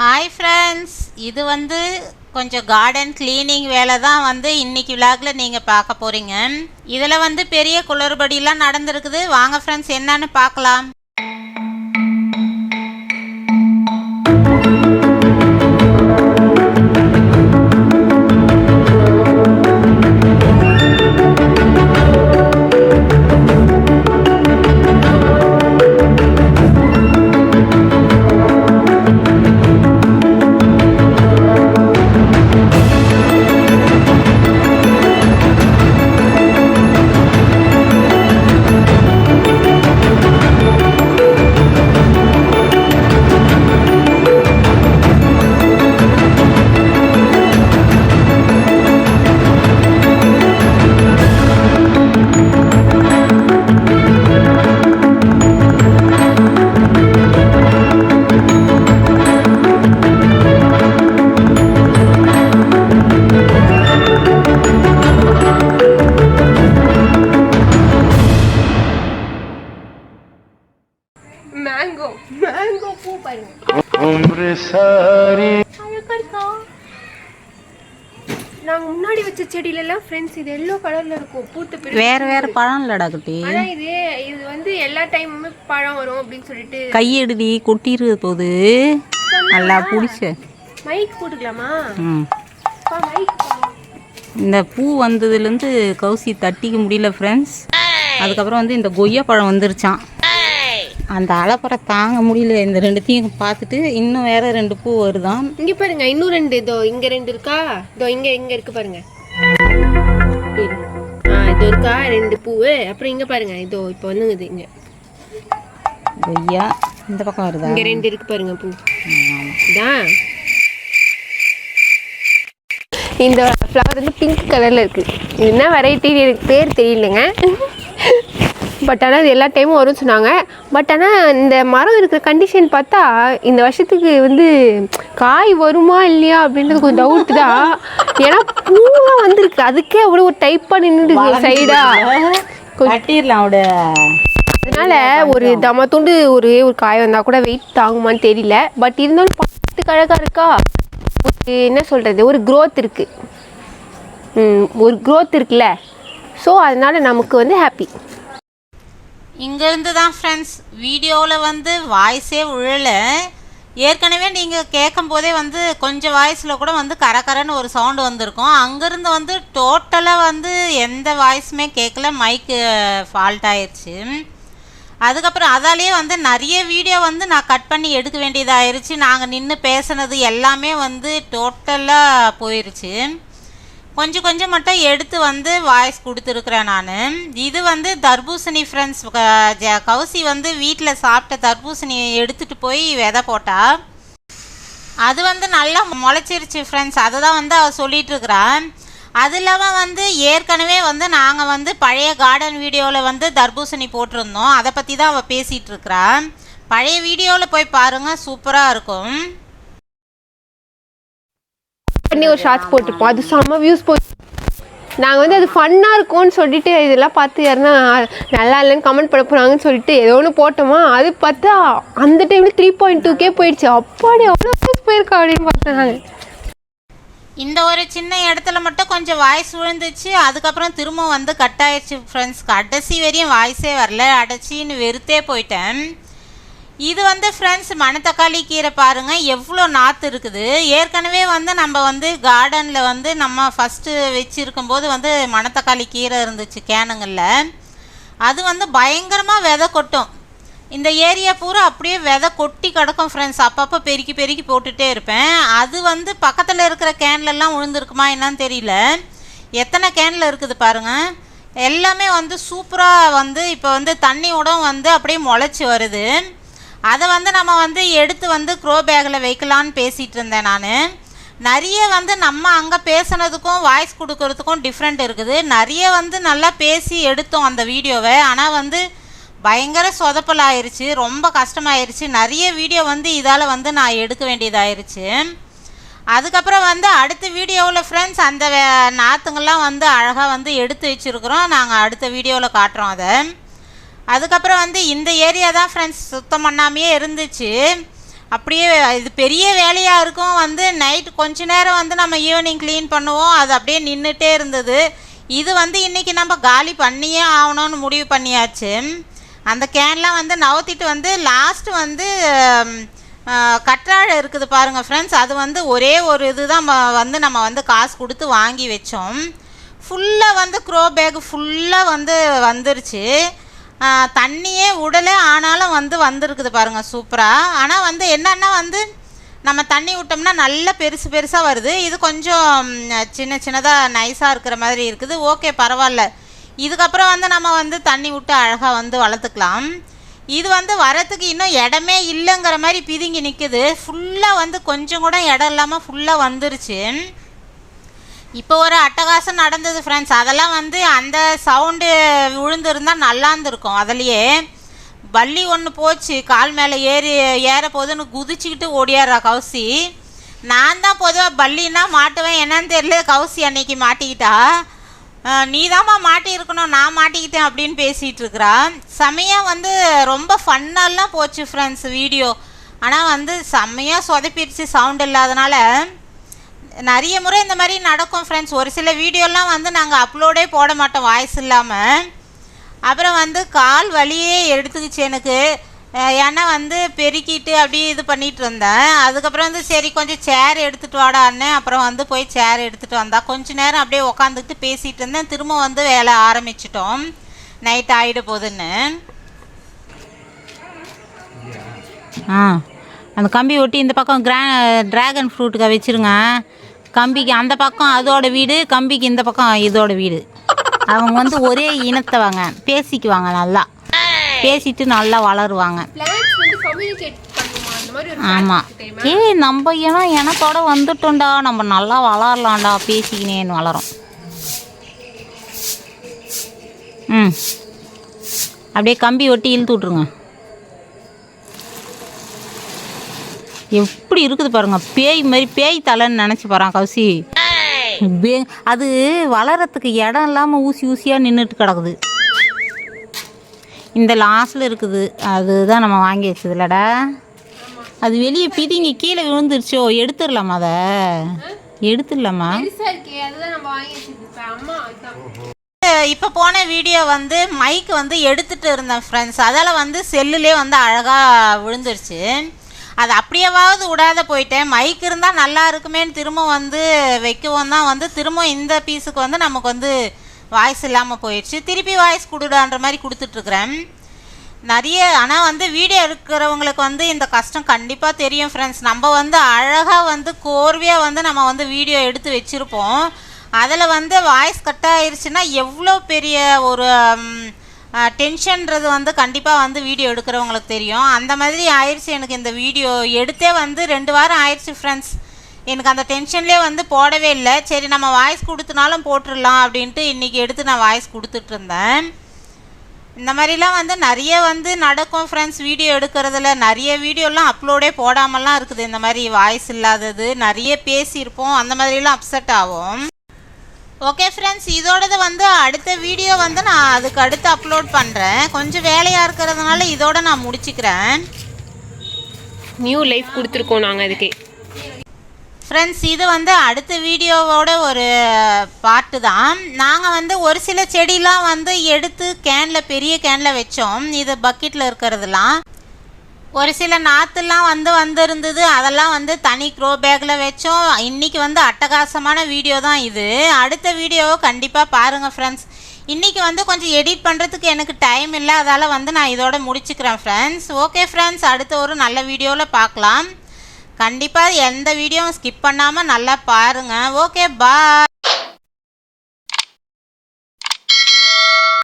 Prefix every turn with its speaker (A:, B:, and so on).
A: Hi friends இது வந்து கொஞ்சம் கார்டன் க்ளீனிங் வேலை தான் வந்து இன்னைக்கு விழாக்கில் நீங்கள் பார்க்க போகிறீங்க இதில் வந்து பெரிய குளறுபடியெலாம் நடந்திருக்குது. வாங்க ஃப்ரெண்ட்ஸ் என்னன்னு பார்க்கலாம்.
B: மேங்கோ மேங்கோ பூ பாருங்க நாங்க முன்னாடி வச்ச செடியில எல்லாம் ஃப்ரெண்ட்ஸ் இது எல்லோ கலர்ல இருக்கும். பூத்து
A: வேற வேற பழம் இல்லடா குட்டி.
B: ஆனா இது இது வந்து எல்லா டைமுமே பழம் வரும் அப்படின்னு சொல்லிட்டு.
A: கையெடுதி கொட்டிரு போது. நல்லா புடிச்சு.
B: மைக் போட்டுக்கலாமா?
A: இந்த பூ வந்ததுலேருந்து கௌசி தட்டிக்க முடியல ஃப்ரெண்ட்ஸ் அதுக்கப்புறம் வந்து இந்த கொய்யா பழம் வந்துருச்சான் அந்த அலப்பறை தாங்க முடியல. இந்த ரெண்டுத்தையும் பார்த்துட்டு இன்னும் வேற ரெண்டு பூ வருதான்
B: இங்க பாருங்க இன்னும் ரெண்டு. இதோ இங்க ரெண்டு இருக்கா? இதோ இங்க இங்க இருக்கு பாருங்க. ஆ இது இருக்கா? ரெண்டு பூவு. அப்புறம் இங்க பாருங்க இதோ இப்போ வந்துங்குது இங்க.
A: கொய்யா இந்த பக்கம் வருதா?
B: இங்க ரெண்டு இருக்கு பாருங்க பூ. இதான் இந்த ஃப்ளவர் வந்து பிங்க் கலரில் இருக்குது இது என்ன வெரைட்டி எனக்கு பேர் தெரியலங்க. பட் ஆனால் இது எல்லா டைமும் வரும்னு சொன்னாங்க. பட் ஆனால் இந்த மரம் இருக்கிற கண்டிஷன் பார்த்தா இந்த வருஷத்துக்கு வந்து காய் வருமா இல்லையா அப்படின்றது கொஞ்சம் டவுட் தான். ஏன்னா பூவாக வந்திருக்கு. அதுக்கே அவ்வளோ ஒரு டைப்பாக நின்றுட்டு சைடாக
A: கட்டிடலாம் அவட.
B: அதனால ஒரு தம துண்டு ஒரு ஒரு காய் வந்தால் கூட வெயிட் தாங்குமான்னு தெரியல. பட் இருந்தாலும் பார்த்துக்கு அழகாக இருக்கா? ஒரு என்ன சொல்கிறது ஒரு growth இருக்கு. ம் ஒரு growth இருக்குல்ல. ஸோ அதனால நமக்கு வந்து ஹாப்பி
A: இங்கேருந்து தான் ஃப்ரெண்ட்ஸ் வீடியோவில் வந்து வாய்ஸே விழலை ஏற்கனவே நீங்கள் கேட்கும் போதே வந்து கொஞ்சம் வாய்ஸில் கூட வந்து கரகரன்னு ஒரு சவுண்டு வந்திருக்கும். அங்கேருந்து வந்து டோட்டலாக வந்து எந்த வாய்ஸுமே கேட்கல. மைக்கு ஃபால்ட் ஆயிடுச்சு அதுக்கப்புறம் அதாலேயே வந்து நிறைய வீடியோ வந்து நான் கட் பண்ணி எடுக்க வேண்டியதாயிருச்சு. நாங்கள் நின்று பேசுனது எல்லாமே வந்து டோட்டலாக போயிருச்சு. கொஞ்சம் கொஞ்சம் மட்டும் எடுத்து வந்து வாய்ஸ் கொடுத்துருக்குறேன் நான். இது வந்து தர்பூசணி ஃப்ரெண்ட்ஸ் கவுசி வந்து வீட்டில் சாப்பிட்ட தர்பூசணி எடுத்துகிட்டு போய் விதை போட்டா. அது வந்து நல்லா முளைச்சிருச்சு ஃப்ரெண்ட்ஸ் அதை தான் வந்து அவள் சொல்லிகிட்ருக்குறான் அது இல்லாமல் வந்து ஏற்கனவே வந்து நாங்கள் வந்து பழைய கார்டன் வீடியோவில் வந்து தர்பூசணி போட்டிருந்தோம். அதை பற்றி தான் அவள் பேசிகிட்ருக்குறான் பழைய வீடியோவில் போய் பாருங்கள் சூப்பராக இருக்கும்.
B: பண்ணி ஒரு ஷார்ட்ஸ் போட்டிருப்போம். அது செம்ம வியூஸ் போய் நாங்கள் வந்து அது ஃபன்னாக இருக்கும்னு சொல்லிட்டு இதெல்லாம் பார்த்து யாருன்னா நல்லா இல்லைன்னு கமெண்ட் பண்ண போகிறாங்கன்னு சொல்லிட்டு ஏதோ ஒன்று போட்டோமா? அது பார்த்தா அந்த டைமில் த்ரீ பாயிண்ட் டூக்கே போயிடுச்சு. அப்பாடி அவ்வளோ வியூஸ் போயிருக்கா அப்படின்னு பார்த்தேன்
A: இந்த ஒரு சின்ன இடத்துல மட்டும் கொஞ்சம் வாய்ஸ் விழுந்துச்சு. அதுக்கப்புறம் திரும்ப வந்து கட் ஆயிடுச்சு ஃப்ரெண்ட்ஸ் கடைசி வரையும் வாய்ஸே வரல. அடைச்சின்னு வெறுத்தே போயிட்டேன். இது வந்து ஃப்ரெண்ட்ஸ் மணத்தக்காளி கீரை பாருங்கள் எவ்வளோ நாற்று இருக்குது. ஏற்கனவே வந்து நம்ம வந்து கார்டனில் வந்து நம்ம ஃபஸ்ட்டு வச்சுருக்கும்போது வந்து மணத்தக்காளி கீரை இருந்துச்சு கேனுங்களில். அது வந்து பயங்கரமாக விதை கொட்டும். இந்த ஏரியா பூரா அப்படியே விதை கொட்டி கிடக்கும் ஃப்ரெண்ட்ஸ் அப்பப்போ பெருக்கி பெருக்கி போட்டுகிட்டே இருப்பேன். அது வந்து பக்கத்தில் இருக்கிற கேன்லலாம் விழுந்துருக்குமா என்னன்னு தெரியல. எத்தனை கேனில் இருக்குது பாருங்கள் எல்லாமே வந்து சூப்பராக வந்து இப்போ வந்து தண்ணியோட வந்து அப்படியே முளைச்சி வருது. அதை வந்து நம்ம வந்து எடுத்து வந்து க்ரோ பேக்கில் வைக்கலான்னு பேசிகிட்டு இருந்தேன் நான். நிறைய வந்து நம்ம அங்கே பேசுனதுக்கும் வாய்ஸ் கொடுக்கறதுக்கும் டிஃப்ரெண்ட் இருக்குது. நிறைய வந்து நல்லா பேசி எடுத்தோம் அந்த வீடியோவை. ஆனால் வந்து பயங்கர சொதப்பலாயிருச்சு ரொம்ப கஷ்டமாயிருச்சு. நிறைய வீடியோ வந்து இதால் வந்து நான் எடுக்க வேண்டியதாயிருச்சு. அதுக்கப்புறம் வந்து அடுத்த வீடியோவில் ஃப்ரெண்ட்ஸ் அந்த வே- நாற்றுங்கள்லாம் வந்து அழகாக வந்து எடுத்து வச்சுருக்குறோம். நாங்கள் அடுத்த வீடியோவில் காட்டுறோம் அதை. அதுக்கப்புறம் வந்து இந்த ஏரியா தான் ஃப்ரெண்ட்ஸ் சுத்தம் பண்ணாமையே இருந்துச்சு. அப்படியே இது பெரிய வேலையாக இருக்கும். வந்து நைட்டு கொஞ்ச நேரம் வந்து நம்ம ஈவினிங் க்ளீன் பண்ணுவோம். அது அப்படியே நின்றுட்டே இருந்தது. இது வந்து இன்றைக்கி நம்ம காலி பண்ணியே ஆகணும்னு முடிவு பண்ணியாச்சு. அந்த கேன்லாம் வந்து நவுத்திட்டு வந்து லாஸ்ட்டு வந்து கற்றாழை இருக்குது பாருங்கள் ஃப்ரெண்ட்ஸ் அது வந்து ஒரே ஒரு இது தான் வந்து நம்ம வந்து காசு கொடுத்து வாங்கி வச்சோம். ஃபுல்லாக வந்து க்ரோ பேக் ஃபுல்லாக வந்து வந்துருச்சு. தண்ணியே உடலே ஆனாலும் வந்து வந்திருக்குது பாருங்கள் சூப்பராக ஆனால் வந்து என்னென்னா வந்து நம்ம தண்ணி விட்டோம்னா நல்ல பெருசு பெருசாக வருது. இது கொஞ்சம் சின்ன சின்னதாக நைஸாக இருக்கிற மாதிரி இருக்குது. ஓகே பரவாயில்ல. இதுக்கப்புறம் வந்து நம்ம வந்து தண்ணி விட்டு அழகாக வந்து வளர்த்துக்கலாம். இது வந்து வரத்துக்கு இன்னும் இடமே இல்லைங்கிற மாதிரி பிதுங்கி நிற்குது ஃபுல்லாக வந்து கொஞ்சம் கூட இடம் இல்லாமல் ஃபுல்லாக வந்துருச்சு. இப்போ ஒரு அட்டகாசம் நடந்தது ஃப்ரெண்ட்ஸ் அதெல்லாம் வந்து அந்த சவுண்டு விழுந்துருந்தா நல்லா இருந்திருக்கும். அதுலேயே பள்ளி ஒன்று போச்சு. கால் மேலே ஏறி ஏற போதுன்னு குதிச்சுக்கிட்டு ஓடியாடுறா கௌசி. நான் தான் பொதுவாக பள்ளின்னா மாட்டுவேன். என்னன்னு தெரியல. கவுசி அன்னைக்கு மாட்டிக்கிட்டா. நீ தாம்மா மாட்டியிருக்கணும். நான் மாட்டிக்கிட்டேன் அப்படின்னு பேசிகிட்டு இருக்கிறா. செமையாக வந்து ரொம்ப ஃபன்னெல்லாம் போச்சு ஃப்ரெண்ட்ஸ் வீடியோ ஆனால் வந்து செம்மையாக சொதப்பிடுச்சு சவுண்ட் இல்லாதனால. நிறைய முறை இந்த மாதிரி நடக்கும் ஃப்ரெண்ட்ஸ் ஒரு சில வீடியோலாம் வந்து நாங்கள் அப்லோடே போட மாட்டோம் வாய்ஸ் இல்லாமல் அப்புறம் வந்து கால் வலியே எடுத்துக்கிச்சு எனக்கு. ஏன்னா வந்து பெருக்கிட்டு அப்படியே இது பண்ணிகிட்டு இருந்தேன். அதுக்கப்புறம் வந்து சரி கொஞ்சம் சேர் எடுத்துகிட்டு வாடான்னு அப்புறம் வந்து போய் சேர் எடுத்துகிட்டு வந்தா. கொஞ்ச நேரம் அப்படியே உக்காந்துக்கிட்டு பேசிகிட்டு இருந்தேன். திரும்ப வந்து வேலை ஆரம்பிச்சிட்டோம். நைட் ஆகிட போகுதுன்னு. ஆ. அந்த கம்பி ஒட்டி இந்த பக்கம் கிரா ட்ராகன் ஃப்ரூட்டுக்கு வச்சுருங்க. கம்பிக்கு அந்த பக்கம் அதோட வீடு கம்பிக்கு இந்த பக்கம் இதோட வீடு. அவங்க வந்து ஒரே இனத்தவங்க. பேசிக்குவாங்க நல்லா. பேசிட்டு நல்லா வளருவாங்க. ஆமாம் ஏய் நம்ம இனம் இனத்தோட வந்துட்டோம்டா. நம்ம நல்லா வளரலாம்டா. பேசிக்கினேன்னு வளரும். ம். அப்படியே கம்பி ஒட்டி இழுத்து விட்ருங்க எப்படி இருக்குது பாருங்க. பேய் மாதிரி பேய் தலைன்னு நினச்சி போகிறான் கௌசி. பே- அது வளரத்துக்கு இடம் இல்லாமல் ஊசி ஊசியாக நின்றுட்டு கிடக்குது. இந்த லாஸ்டில் இருக்குது. அதுதான் நம்ம வாங்கி வச்சதுலடா. அது வெளியே பிதிங்கி கீழே விழுந்துருச்சோ எடுத்துடலாமா அதை? எடுத்துடலாமா? இப்போ போன வீடியோ வந்து மைக் வந்து எடுத்துகிட்டு இருந்தேன் ஃப்ரெண்ட்ஸ் அதால் வந்து செல்லுலே வந்து அழகாக விழுந்துருச்சு. அது அப்படியேவாவது விடாத போயிட்டேன். மைக் இருந்தால் நல்லா இருக்குமேன்னு திரும்ப வந்து வைக்கவும் தான் வந்து திரும்ப இந்த பீஸுக்கு வந்து நமக்கு வந்து வாய்ஸ் இல்லாமல் போயிடுச்சு. திருப்பி வாய்ஸ் கொடுடான்ற மாதிரி கொடுத்துட்ருக்குறேன். நிறைய ஆனால் வந்து வீடியோ எடுக்கிறவங்களுக்கு வந்து இந்த கஷ்டம் கண்டிப்பாக தெரியும் ஃப்ரெண்ட்ஸ் நம்ம வந்து அழகாக வந்து கோர்வையாக வந்து நம்ம வந்து வீடியோ எடுத்து வச்சுருப்போம். அதில் வந்து வாய்ஸ் கட் ஆயிடுச்சுன்னா எவ்வளோ பெரிய ஒரு டென்ஷன்றது வந்து கண்டிப்பாக வந்து வீடியோ எடுக்கிறவங்களுக்கு தெரியும். அந்த மாதிரி ஆயிடுச்சு எனக்கு இந்த வீடியோ எடுத்தே வந்து ரெண்டு வாரம் ஆயிடுச்சு ஃப்ரெண்ட்ஸ் எனக்கு அந்த டென்ஷன்லேயே வந்து போடவே இல்லை. சரி நம்ம வாய்ஸ் கொடுத்தனாலும் போட்டுடலாம் அப்படின்ட்டு இன்றைக்கி எடுத்து நான் வாய்ஸ் கொடுத்துட்டு இருந்தேன். இந்த மாதிரிலாம் வந்து நிறைய வந்து நடக்கும் ஃப்ரெண்ட்ஸ் வீடியோ எடுக்கிறதுல. நிறைய வீடியோலாம் அப்லோடே போடாமலாம் இருக்குது. இந்த மாதிரி வாய்ஸ் இல்லாதது. நிறைய பேசியிருப்போம். அந்த மாதிரிலாம் அப்செட் ஆகும் ஓகே ஃப்ரெண்ட்ஸ் இதோடது வந்து அடுத்த வீடியோ வந்து நான் அதுக்கு அடுத்து அப்லோட் பண்ணுறேன் கொஞ்சம் வேலையாக இருக்கிறதுனால இதோட நான் முடிச்சுக்கிறேன்.
B: நியூ லைஃப் கொடுத்துருக்கோம் நாங்கள் அதுக்கே.
A: ஃப்ரெண்ட்ஸ் இது வந்து அடுத்த வீடியோவோட ஒரு பாட்டு தான் நாங்கள் வந்து ஒரு சில செடிலாம் வந்து எடுத்து கேனில் பெரிய கேனில் வச்சோம். இது பக்கெட்டில் இருக்கிறதுலாம். ஒரு சில நாற்றுலாம் வந்து வந்திருந்தது. அதெல்லாம் வந்து தனி க்ரோ பேக்கில் வச்சோம். இன்றைக்கி வந்து அட்டகாசமான வீடியோ தான் இது. அடுத்த வீடியோவை கண்டிப்பாக பாருங்கள் ஃப்ரெண்ட்ஸ் இன்றைக்கி வந்து கொஞ்சம் எடிட் பண்ணுறதுக்கு எனக்கு டைம் இல்லை. அதால் வந்து நான் இதோட முடிச்சுக்கிறேன் ஃப்ரெண்ட்ஸ் ஓகே ஃப்ரெண்ட்ஸ் அடுத்த ஒரு நல்ல வீடியோவில் பார்க்கலாம் கண்டிப்பாக எந்த வீடியோவும் ஸ்கிப் பண்ணாமல் நல்லா பாருங்கள் ஓகே பா